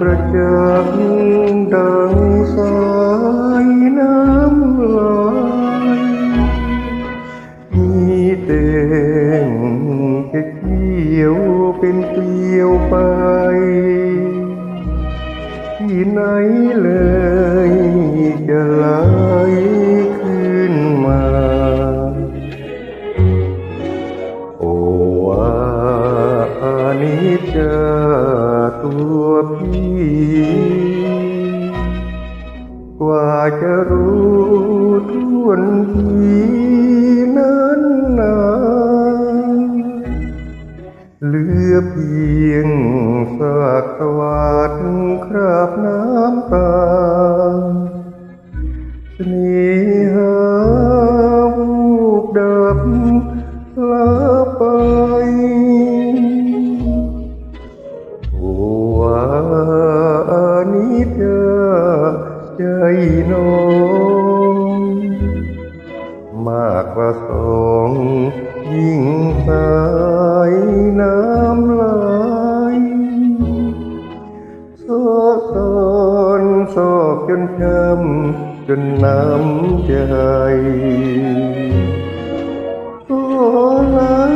ประจากดังสายน้ำไหลมีแต่งแค่เกี่ยวเป็นเกลียวไป ที่ไหนเลยจะไหลขึ้นมา โอวาอานิจจา กจะรู้ทวนทีนั้นนาเหลือเพียงซากวัดคราบน้ำตาสน่หาวูบดับลาไป มากกว่าสองยิ่งสายน้ำไหลโซตอนซอกจนช้ำจนน้ำใจโอ้ลเ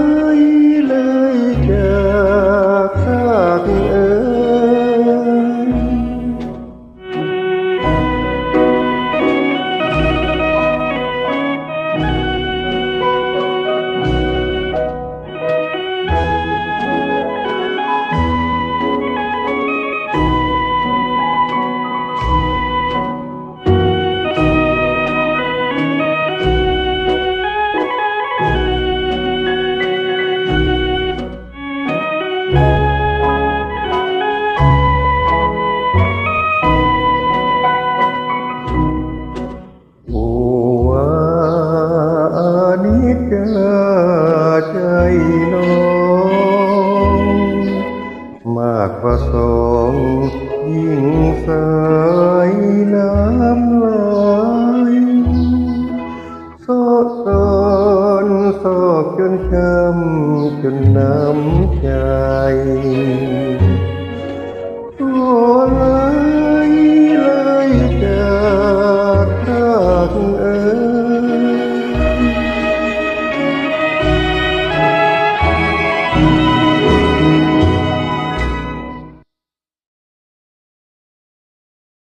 và sầu duyên sai lắm lại. So ơn so chân châm chân nam trai Ôi lấy lấy cha các ơi